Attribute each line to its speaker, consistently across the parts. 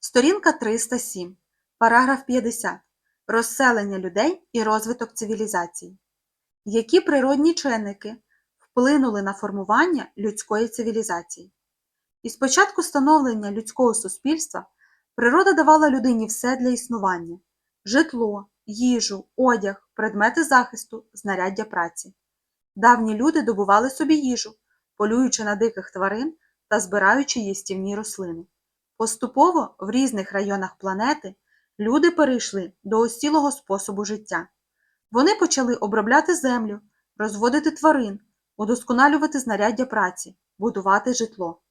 Speaker 1: Сторінка 307, параграф 50. Розселення людей і розвиток цивілізації. Які природні чинники вплинули на формування людської цивілізації? Із початку становлення людського суспільства природа давала людині все для існування: житло, їжу, одяг, предмети захисту, знаряддя праці. Давні люди добували собі їжу, полюючи на диких тварин та збираючи їстівні рослини. Поступово в різних районах планети люди перейшли до осілого способу життя. Вони почали обробляти землю, розводити тварин, удосконалювати знаряддя праці, будувати житло.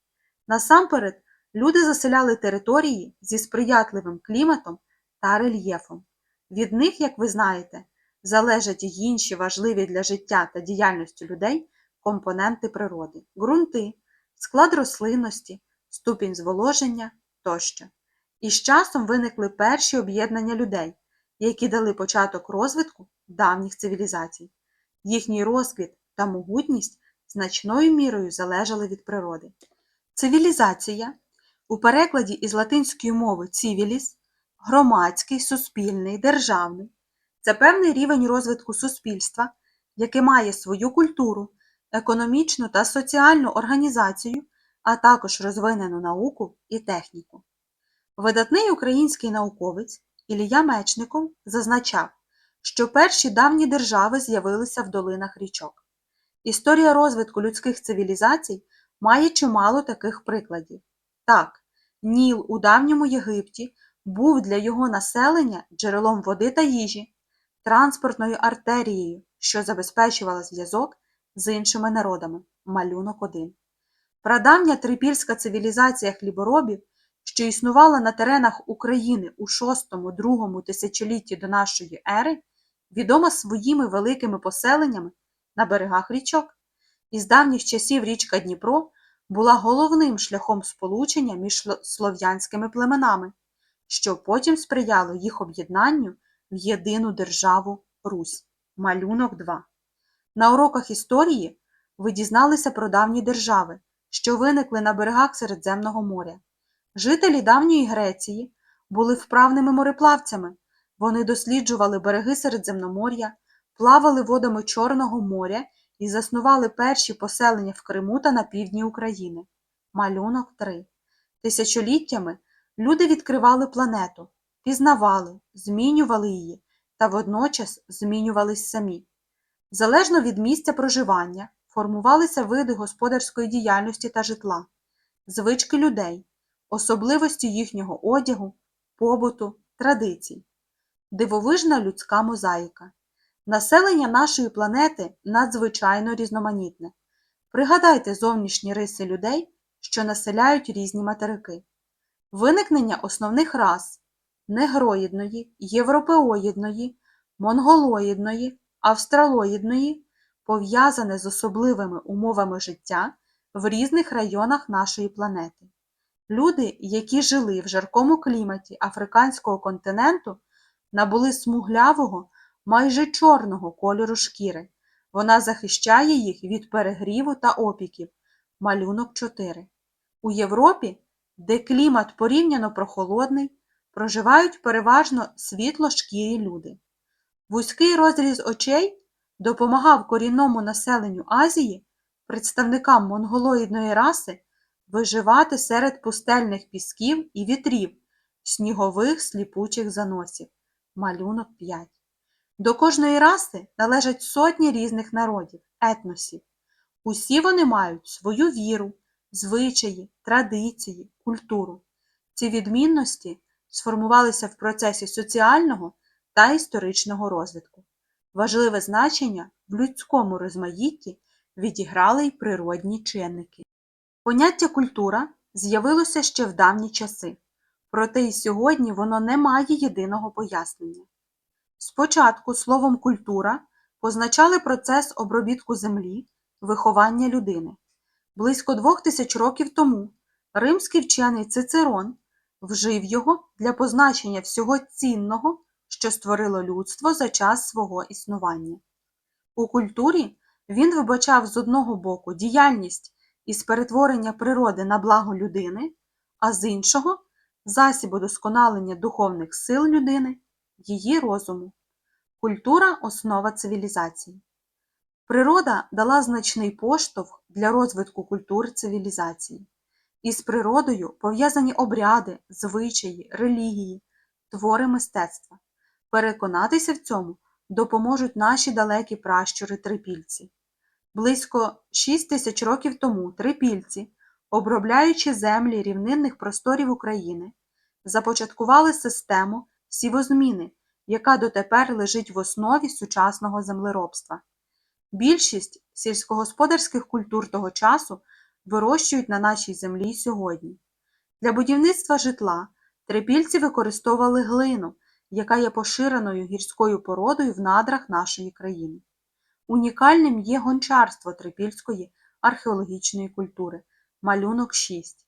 Speaker 1: Насамперед, люди заселяли території зі сприятливим кліматом та рельєфом. Від них, як ви знаєте, залежать й інші важливі для життя та діяльності людей компоненти природи, ґрунти, склад рослинності, ступінь зволоження тощо. І з часом виникли перші об'єднання людей, які дали початок розвитку давніх цивілізацій. Їхній розквіт та могутність значною мірою залежали від природи. Цивілізація у перекладі із латинської мови цивіліс громадський, суспільний, державний це певний рівень розвитку суспільства, яке має свою культуру, економічну та соціальну організацію, а також розвинену науку і техніку. Видатний український науковець Ілія Мечников зазначав, що перші давні держави з'явилися в долинах річок. Історія розвитку людських цивілізацій має чимало таких прикладів. Так, Ніл у давньому Єгипті був для його населення джерелом води та їжі, транспортною артерією, що забезпечувала зв'язок з іншими народами. Малюнок 1. Прадавня трипільська цивілізація хліборобів, що існувала на теренах України у VI-II тисячолітті до нашої ери, відома своїми великими поселеннями на берегах річок. Із давніх часів річка Дніпро була головним шляхом сполучення між слов'янськими племенами, що потім сприяло їх об'єднанню в єдину державу Русь. Малюнок 2. На уроках історії ви дізналися про давні держави, що виникли на берегах Середземного моря. Жителі давньої Греції були вправними мореплавцями. Вони досліджували береги Середземномор'я, плавали водами Чорного моря і заснували перші поселення в Криму та на півдні України. Малюнок 3. Тисячоліттями люди відкривали планету, пізнавали, змінювали її та водночас змінювались самі. Залежно від місця проживання формувалися види господарської діяльності та житла, звички людей, особливості їхнього одягу, побуту, традицій, дивовижна людська мозаїка. Населення нашої планети надзвичайно різноманітне. Пригадайте зовнішні риси людей, що населяють різні материки. Виникнення основних рас негроїдної, європеоїдної, монголоїдної, австралоїдної пов'язане з особливими умовами життя в різних районах нашої планети. Люди, які жили в жаркому кліматі африканського континенту, набули смуглявого, майже чорного кольору шкіри. Вона захищає їх від перегріву та опіків. Малюнок 4. У Європі, де клімат порівняно прохолодний, проживають переважно світло-шкірі люди. Вузький розріз очей допомагав корінному населенню Азії, представникам монголоїдної раси, виживати серед пустельних пісків і вітрів, снігових сліпучих заносів. Малюнок 5. До кожної раси належать сотні різних народів, етносів. Усі вони мають свою віру, звичаї, традиції, культуру. Ці відмінності сформувалися в процесі соціального та історичного розвитку. Важливе значення в людському розмаїтті відіграли й природні чинники. Поняття культура з'явилося ще в давні часи, проте й сьогодні воно не має єдиного пояснення. Спочатку словом культура позначали процес обробітку землі, виховання людини. Близько двох тисяч років тому римський вчений Цицерон вжив його для позначення всього цінного, що створило людство за час свого існування. У культурі він вибачав з одного боку діяльність із перетворення природи на благо людини, а з іншого засіб удосконалення духовних сил людини, її розуму. Культура основа цивілізації. Природа дала значний поштовх для розвитку культур цивілізації. Із природою пов'язані обряди, звичаї, релігії, твори мистецтва. Переконатися в цьому допоможуть наші далекі пращури трипільці. Близько 6 тисяч років тому трипільці, обробляючи землі рівнинних просторів України, започаткували систему сівозміни, яка дотепер лежить в основі сучасного землеробства. Більшість сільськогосподарських культур того часу вирощують на нашій землі сьогодні. Для будівництва житла трипільці використовували глину, яка є поширеною гірською породою в надрах нашої країни. Унікальним є гончарство трипільської археологічної культури малюнок 6.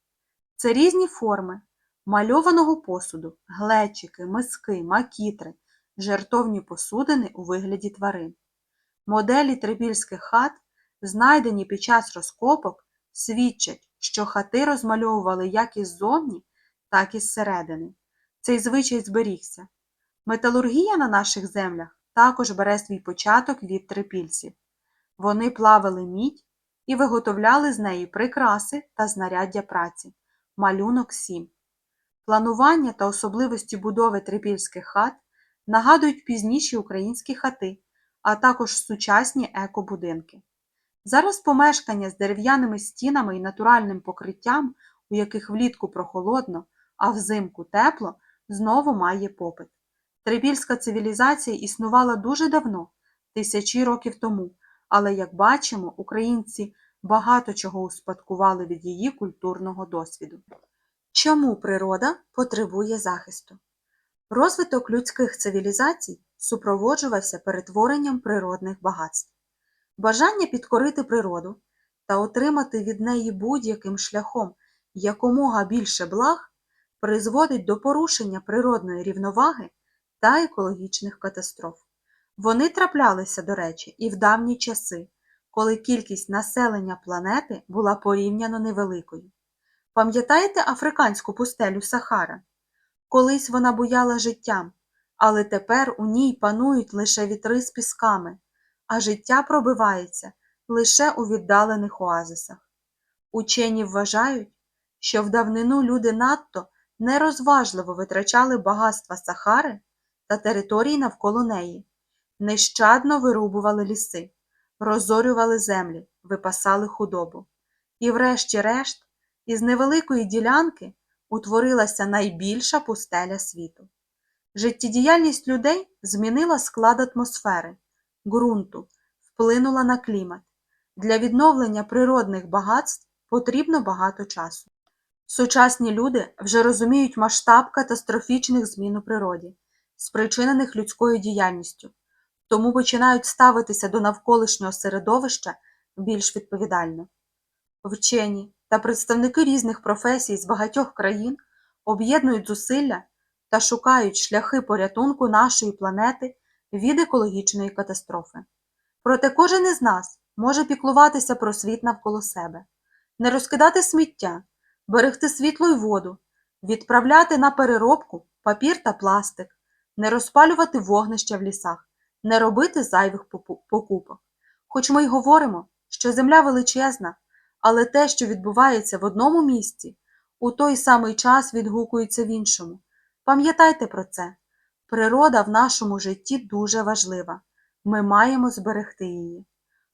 Speaker 1: Це різні форми мальованого посуду, глечики, миски, макітри, жертовні посудини у вигляді тварин. Моделі трипільських хат, знайдені під час розкопок, свідчать, що хати розмальовували як іззовні, так і зсередини. Цей звичай зберігся. Металургія на наших землях також бере свій початок від трипільців. Вони плавили мідь і виготовляли з неї прикраси та знаряддя праці. Малюнок 7. Планування та особливості будови трипільських хат нагадують пізніші українські хати, а також сучасні екобудинки. Зараз помешкання з дерев'яними стінами і натуральним покриттям, у яких влітку прохолодно, а взимку тепло, знову має попит. Трипільська цивілізація існувала дуже давно, тисячі років тому, але, як бачимо, українці багато чого успадкували від її культурного досвіду. Чому природа потребує захисту? Розвиток людських цивілізацій супроводжувався перетворенням природних багатств. Бажання підкорити природу та отримати від неї будь-яким шляхом якомога більше благ призводить до порушення природної рівноваги та екологічних катастроф. Вони траплялися, до речі, і в давні часи, коли кількість населення планети була порівняно невеликою. Пам'ятаєте африканську пустелю Сахара? Колись вона буяла життям, але тепер у ній панують лише вітри з пісками, а життя пробивається лише у віддалених оазисах. Учені вважають, що в давнину люди надто нерозважливо витрачали багатства Сахари та території навколо неї, нещадно вирубували ліси, розорювали землі, випасали худобу. І, врешті-решт, із невеликої ділянки утворилася найбільша пустеля світу. Життєдіяльність людей змінила склад атмосфери, ґрунту, вплинула на клімат. Для відновлення природних багатств потрібно багато часу. Сучасні люди вже розуміють масштаб катастрофічних змін у природі, спричинених людською діяльністю, тому починають ставитися до навколишнього середовища більш відповідально. Вчені та представники різних професій з багатьох країн об'єднують зусилля та шукають шляхи порятунку нашої планети від екологічної катастрофи. Проте кожен із нас може піклуватися про світ навколо себе, не розкидати сміття, берегти світло й воду, відправляти на переробку папір та пластик, не розпалювати вогнища в лісах, не робити зайвих покупок. Хоч ми й говоримо, що земля величезна, але те, що відбувається в одному місці, у той самий час відгукується в іншому. Пам'ятайте про це. Природа в нашому житті дуже важлива. Ми маємо зберегти її.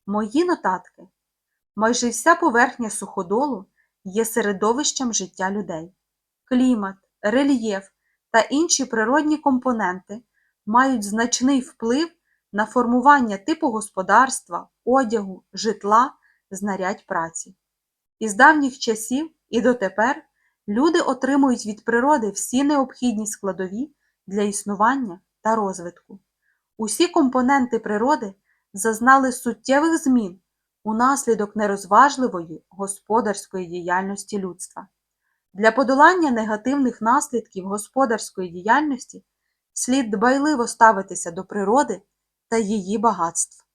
Speaker 1: Мої нотатки. Майже вся поверхня суходолу є середовищем життя людей. Клімат, рельєф та інші природні компоненти мають значний вплив на формування типу господарства, одягу, житла, знарядь праці. Із давніх часів і дотепер люди отримують від природи всі необхідні складові для існування та розвитку. Усі компоненти природи зазнали суттєвих змін унаслідок нерозважливої господарської діяльності людства. Для подолання негативних наслідків господарської діяльності слід дбайливо ставитися до природи та її багатств.